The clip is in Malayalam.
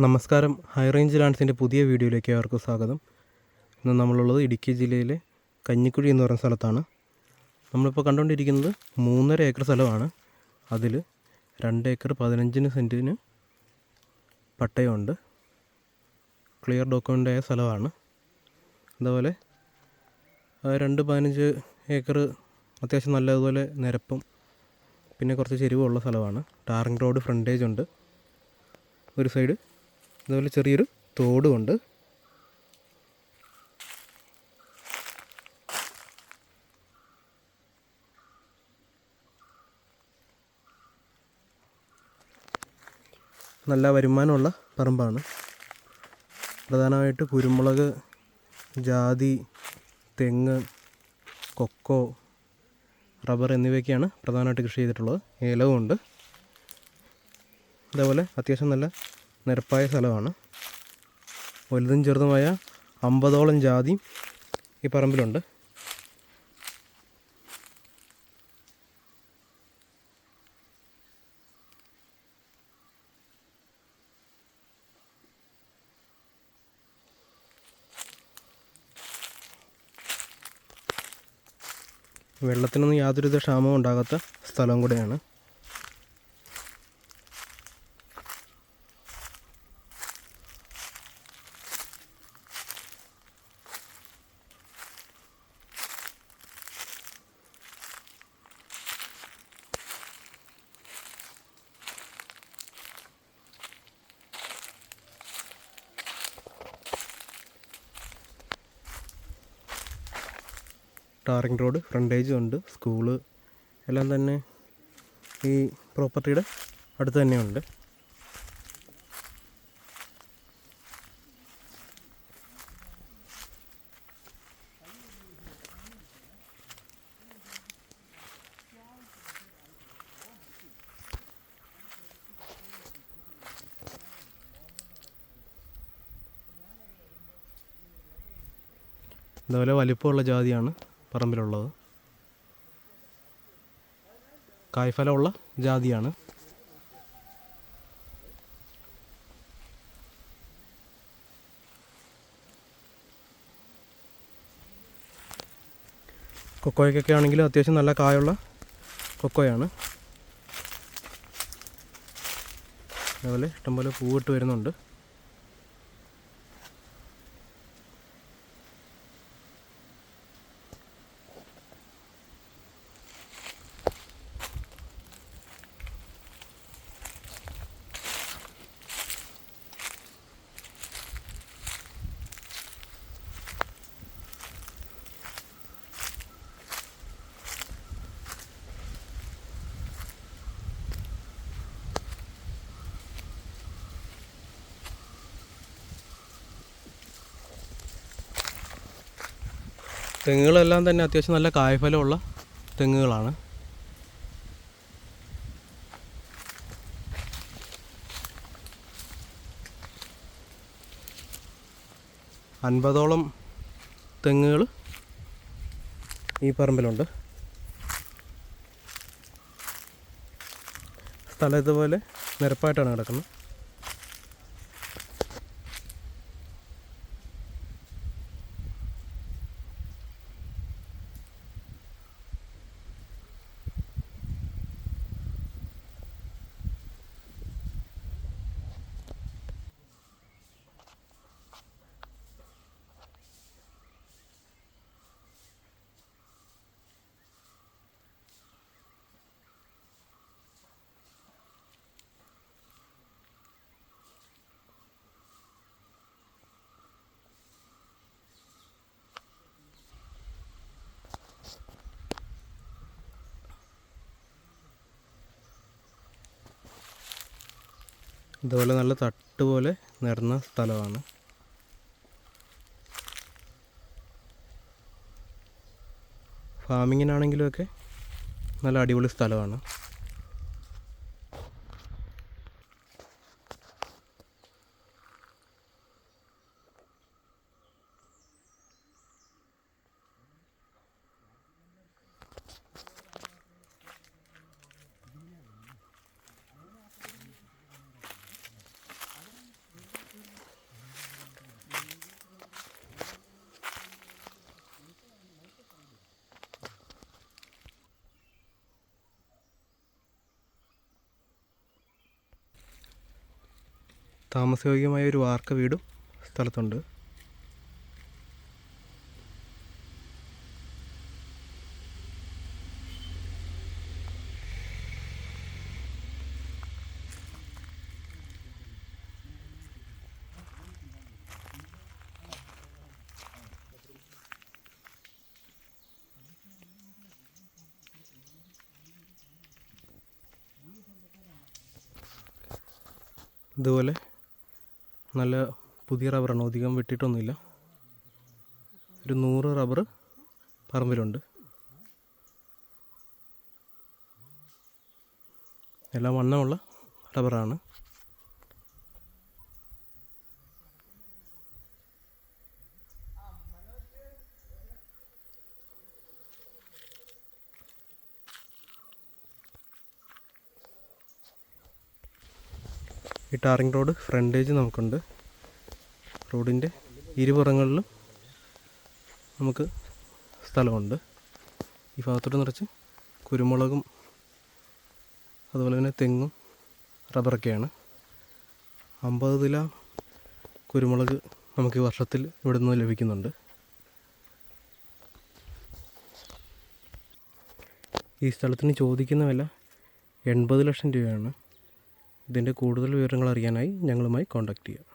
നമസ്കാരം. ഹൈ റേഞ്ച് ലാൻഡ്സിന്റെ പുതിയ വീഡിയോയിലേക്ക് ഏവർക്കും സ്വാഗതം. ഇന്ന് നമ്മളുള്ളത് ഇടുക്കി ജില്ലയിലെ കഞ്ഞിക്കുഴി എന്ന് പറയുന്ന സ്ഥലത്താണ്. നമ്മളിപ്പോൾ കണ്ടുകൊണ്ടിരിക്കുന്നത് മൂന്നര ഏക്കർ സ്ഥലമാണ്. അതിൽ രണ്ട് ഏക്കർ പതിനഞ്ചിന് സെന്റിന് പട്ടയമുണ്ട്. ക്ലിയർ ഡോക്യുമെന്റ് ആയ സ്ഥലമാണ്. അതുപോലെ രണ്ട് പതിനഞ്ച് ഏക്കർ അത്യാവശ്യം നല്ലതുപോലെ നിരപ്പും പിന്നെ കുറച്ച് ചെരിവുള്ള സ്ഥലമാണ്. ടാറിങ് റോഡ് ഫ്രണ്ടേജ് ഉണ്ട്. ഒരു സൈഡ് അതുപോലെ ചെറിയൊരു തോടുമുണ്ട്. നല്ല വരുമാനമുള്ള പറമ്പാണ്. പ്രധാനമായിട്ട് കുരുമുളക് ജാതി തെങ്ങ് കൊക്കോ റബ്ബർ എന്നിവയൊക്കെയാണ് പ്രധാനമായിട്ട് കൃഷി ചെയ്തിട്ടുള്ളത്. ഏലവും ഉണ്ട് അതേപോലെ അത്യാവശ്യം നല്ല നിരപ്പായ സ്ഥലമാണ്. വലുതും ചെറുതുമായ അമ്പതോളം ജാതി ഈ പറമ്പിലുണ്ട്. വെള്ളത്തിനൊന്നും യാതൊരുവിധ ക്ഷാമവും ഉണ്ടാകാത്ത സ്ഥലം കൂടെയാണ്. ടാറിങ് റോഡ് ഫ്രണ്ടേജും ഉണ്ട് സ്കൂൾ എല്ലാം തന്നെ ഈ പ്രോപ്പർട്ടിയുടെ അടുത്ത് തന്നെയുണ്ട്. അതുപോലെ വലിപ്പമുള്ള ജാതിയാണ് പറമ്പിലുള്ളത്. കായ്ഫലമുള്ള ജാതിയാണ്. കൊക്കോയ്ക്കൊക്കെ ആണെങ്കിലും അത്യാവശ്യം നല്ല കായുള്ള കൊക്കോയാണ്. അതുപോലെ ഇഷ്ടംപോലെ പൂവിട്ട് വരുന്നുണ്ട്. തെങ്ങുകളെല്ലാം തന്നെ അത്യാവശ്യം നല്ല കായ്ഫലമുള്ള തെങ്ങുകളാണ്. അൻപതോളം തെങ്ങുകൾ ഈ പറമ്പിലുണ്ട്. സ്ഥലം ഇതുപോലെ നിരപ്പായിട്ടാണ് കിടക്കുന്നത്. ഇതുപോലെ നല്ല തട്ട് പോലെ നിറഞ്ഞ സ്ഥലമാണ്. ഫാമിങ്ങിനാണെങ്കിലുമൊക്കെ നല്ല അടിപൊളി സ്ഥലമാണ്. താമസയോഗ്യമായ ഒരു വാർക്ക വീടും സ്ഥലത്തുണ്ട്. ഇതുപോലെ നല്ല പുതിയ റബ്ബറാണ്. അധികം വെട്ടിയിട്ടൊന്നുമില്ല. ഒരു നൂറ് റബ്ബർ പറമ്പിലുണ്ട്. എല്ലാം വണ്ണമുള്ള റബ്ബറാണ്. ഈ ടാറിങ് റോഡ് ഫ്രണ്ടേജ് നമുക്കുണ്ട്. റോഡിന്റെ ഇരുപുറങ്ങളിലും നമുക്ക് സ്ഥലമുണ്ട്. ഈ ഭാഗത്തോട്ട് നിറച്ച് കുരുമുളകും അതുപോലെ തന്നെ തെങ്ങും റബ്ബറൊക്കെയാണ്. അമ്പത് തില കുരുമുളക് നമുക്ക് ഈ വർഷത്തിൽ ഇവിടെ നിന്ന് ലഭിക്കുന്നുണ്ട്. ഈ സ്ഥലത്തിന് ചോദിക്കുന്ന വില എൺപത് ലക്ഷം രൂപയാണ്. ഇതിന്റെ കൂടുതൽ വിവരങ്ങൾ അറിയാനായി ഞങ്ങളുമായി കോൺടാക്റ്റ് ചെയ്യുക.